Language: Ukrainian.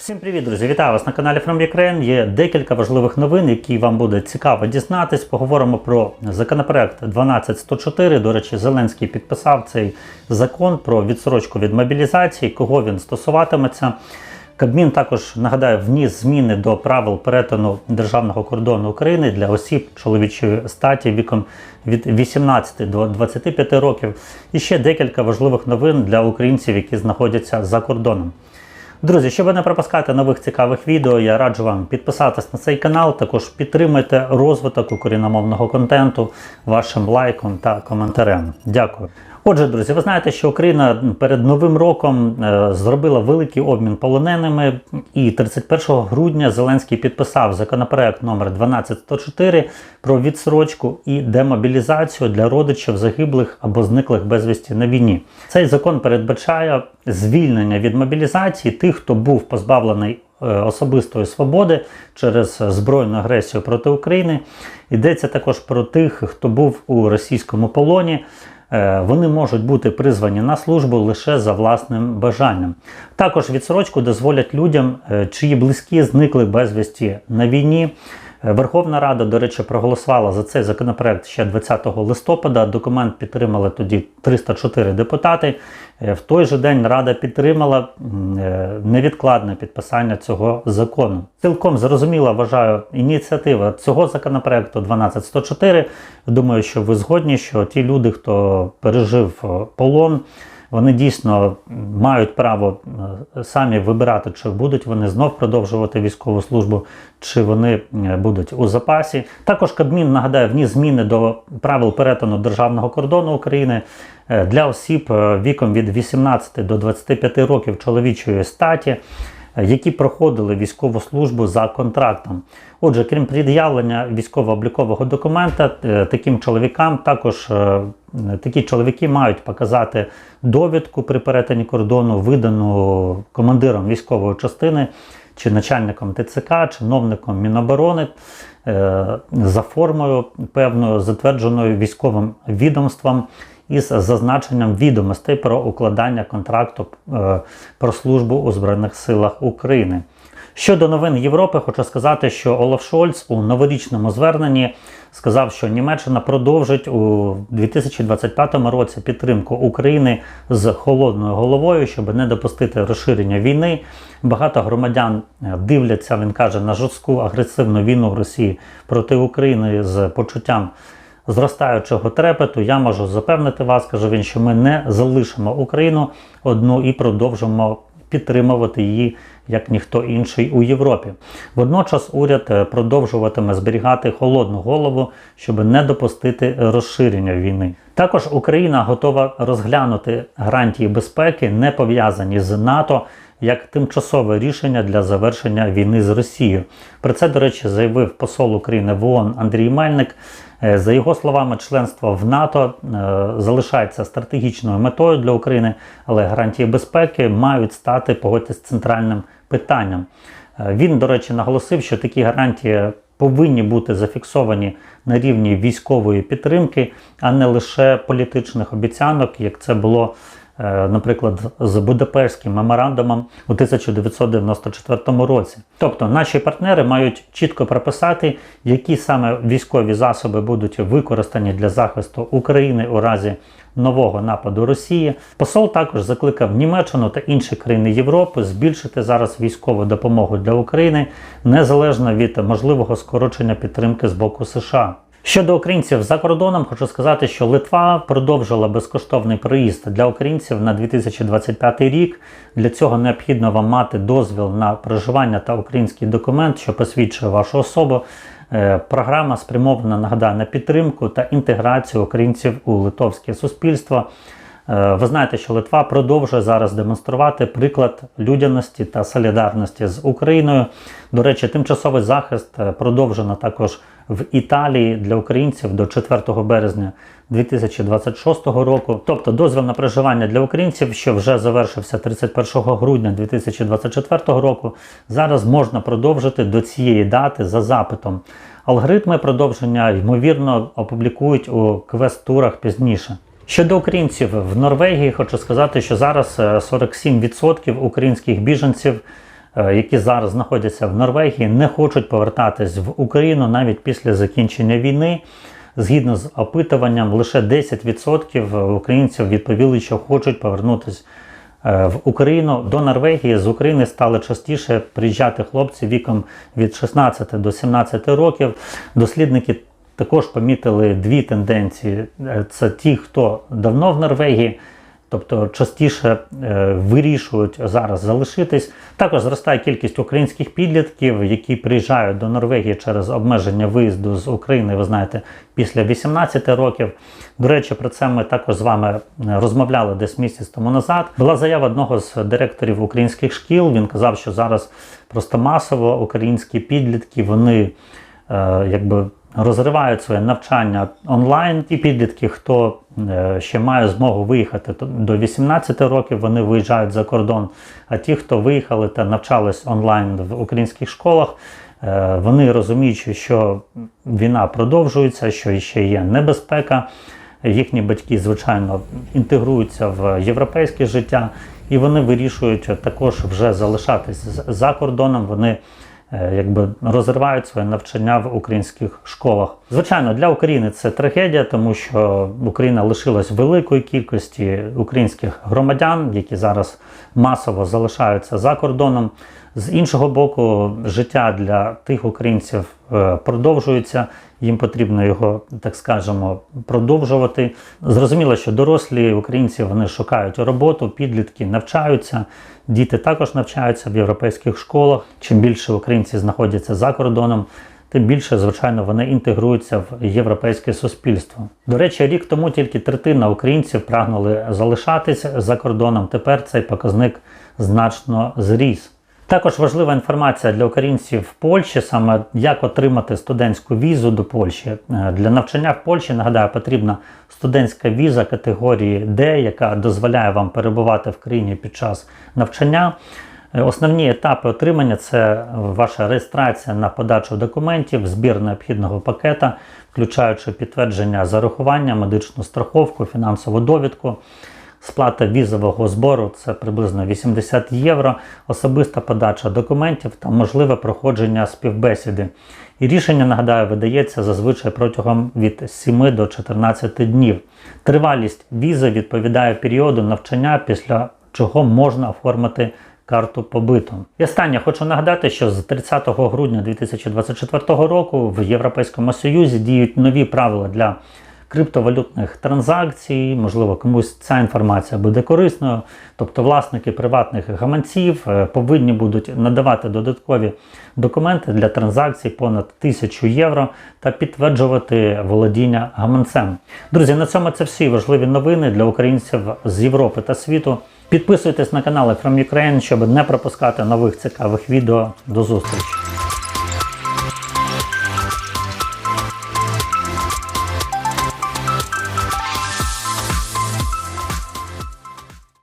Всім привіт, друзі! Вітаю вас на каналі From Ukraine. Є декілька важливих новин, які вам буде цікаво дізнатись. Поговоримо про законопроект 12104. До речі, Зеленський підписав цей закон про відсрочку від мобілізації, кого він стосуватиметься. Кабмін також нагадаю вніс зміни до правил перетину державного кордону України для осіб чоловічої статі віком від 18 до 25 років. І ще декілька важливих новин для українців, які знаходяться за кордоном. Друзі, щоб не пропускати нових цікавих відео, я раджу вам підписатись на цей канал. Також підтримайте розвиток україномовного контенту вашим лайком та коментарем. Дякую. Отже, друзі, ви знаєте, що Україна перед новим роком е, зробила великий обмін полоненими, і 31 грудня Зеленський підписав законопроект номер 12104 про відсрочку і демобілізацію для родичів загиблих або зниклих безвісті на війні. Цей закон передбачає звільнення від мобілізації тих, хто був позбавлений е, особистої свободи через збройну агресію проти України. Йдеться також про тих, хто був у російському полоні. Е, Вони можуть бути призвані на службу лише за власним бажанням. Також відсрочку дозволять людям, е, чиї близькі зникли безвісті на війні. Верховна Рада, до речі, проголосувала за цей законопроект ще 20 листопада. Документ підтримали тоді 304 депутати. Е, В той же день Рада підтримала е, невідкладне підписання цього закону. Цілком зрозуміла, вважаю, ініціатива цього законопроекту 12104. Думаю, що ви згодні, що ті люди, хто пережив е, полон, вони дійсно мають право е, самі вибирати, чи будуть вони знов продовжувати військову службу, чи вони е, будуть у запасі. Також Кабмін нагадаю, вніс зміни до правил перетину державного кордону України е, для осіб віком від 18 до 25 років чоловічої статі. Е, Які проходили військову службу за контрактом. Отже, крім пред'явлення військово-облікового документа, е, таким чоловікам також е, такі чоловіки мають показати довідку при перетині кордону, видану командиром військової частини чи начальником ТЦК, чиновником Міноборони за формою певною затвердженою військовим відомством із зазначенням відомостей про укладання контракту е, про службу у Збройних силах України. Щодо новин Європи, хочу сказати, що Олаф Шольц у новорічному зверненні сказав, що Німеччина продовжить у 2025 році підтримку України з холодною головою, щоб не допустити розширення війни. Багато громадян е, дивляться, він каже, на жорстку агресивну війну Росії проти України з почуттям зростаючого трепету. Я можу запевнити вас, каже він, що ми не залишимо Україну одну і продовжимо підтримувати її як ніхто інший у Європі. Водночас уряд е, продовжуватиме зберігати холодну голову, щоб не допустити розширення війни. Також Україна готова розглянути гарантії безпеки, не пов'язані з НАТО. Як тимчасове рішення для завершення війни з Росією. Про це, до речі, заявив посол України в ООН Андрій Мельник. Е, За його словами, членство в НАТО е, залишається стратегічною метою для України, але гарантії безпеки мають стати погодьтесь центральним питанням. Е, Він, до речі, наголосив, що такі гарантії повинні бути зафіксовані на рівні військової підтримки, а не лише політичних обіцянок, як це було. Е, Наприклад, з Будапештським меморандумом у 1994 році. Тобто наші партнери мають чітко прописати, які саме військові засоби будуть використані для захисту України у разі нового нападу Росії. Посол також закликав Німеччину та інші країни Європи збільшити зараз військову допомогу для України незалежно від можливого скорочення підтримки з боку США. Щодо українців за кордоном, хочу сказати, що Литва продовжила безкоштовний проїзд для українців на 2025 рік. Для цього необхідно вам мати дозвіл на проживання та український документ, що посвідчує вашу особу. Е, Програма спрямована нагадаю, на підтримку та інтеграцію українців у литовське суспільство. Е, Ви знаєте, що Литва продовжує зараз демонструвати приклад людяності та солідарності з Україною. До речі, тимчасовий захист е, продовжено також в Італії для українців до 4 березня 2026 року. Тобто дозвіл на проживання для українців, що вже завершився 31 грудня 2024 року, зараз можна продовжити до цієї дати за запитом. Алгоритми продовження ймовірно опублікують у квест-турах пізніше. Щодо українців в Норвегії, хочу сказати, що зараз е, 47% українських біженців е, які зараз знаходяться в Норвегії, не хочуть повертатись в Україну навіть після закінчення війни. Згідно з опитуванням, лише 10% українців відповіли, що хочуть повернутися е, в Україну. До Норвегії з України стали частіше приїжджати хлопці віком від 16 до 17 років. Дослідники також помітили дві тенденції: Е, це ті, хто давно в Норвегії. Тобто частіше е, вирішують зараз залишитись. Також зростає кількість українських підлітків, які приїжджають до Норвегії через обмеження виїзду з України, ви знаєте, після 18 років. До речі, про це ми також з вами е, розмовляли десь місяць тому назад. Була заява одного з директорів українських шкіл. Він казав, що зараз просто масово українські підлітки вони якби розривають своє навчання онлайн. Ті підлітки, хто е, ще має змогу виїхати до 18 років, вони виїжджають за кордон. А ті, хто виїхали та навчались онлайн в українських школах, е, вони розуміючи, що війна продовжується, що ще є небезпека. Їхні батьки, звичайно, інтегруються в європейське життя, і вони вирішують також вже залишатись з- за кордоном. Вони якби розривають своє навчання в українських школах. Звичайно, для України це трагедія, тому що Україна лишилась великої кількості українських громадян, які зараз масово залишаються за кордоном. З іншого боку, життя для тих українців е, продовжується. Їм потрібно його, так скажемо, продовжувати. Зрозуміло, що дорослі українці вони шукають роботу, підлітки навчаються, діти також навчаються в європейських школах. Чим більше українці знаходяться за кордоном, тим більше, звичайно, вони інтегруються в європейське суспільство. До речі, рік тому тільки третина українців прагнули залишатися за кордоном. Тепер цей показник значно зріс. Також важлива інформація для українців в Польщі, саме як отримати студентську візу до Польщі. Е, Для навчання в Польщі, нагадаю, потрібна студентська віза категорії D, яка дозволяє вам перебувати в країні під час навчання. Е, Основні етапи отримання це ваша реєстрація на подачу документів, збір необхідного пакета, включаючи підтвердження зарахування, медичну страховку, фінансову довідку. Сплата візового збору це приблизно 80 євро, особиста подача документів та можливе проходження співбесіди. І рішення, нагадаю, видається зазвичай протягом від 7 до 14 днів. Тривалість візи відповідає періоду навчання, після чого можна оформити карту побиту. І останнє хочу нагадати, що з 30 грудня 2024 року в Європейському Союзі діють нові правила для криптовалютних транзакцій. Можливо, комусь ця інформація буде корисною. Тобто, власники приватних гаманців е, повинні будуть надавати додаткові документи для транзакцій понад 1000 євро та підтверджувати володіння гаманцем. Друзі, на цьому це всі важливі новини для українців з Європи та світу. Підписуйтесь на канали From Ukraine, щоб не пропускати нових цікавих відео. До зустрічі!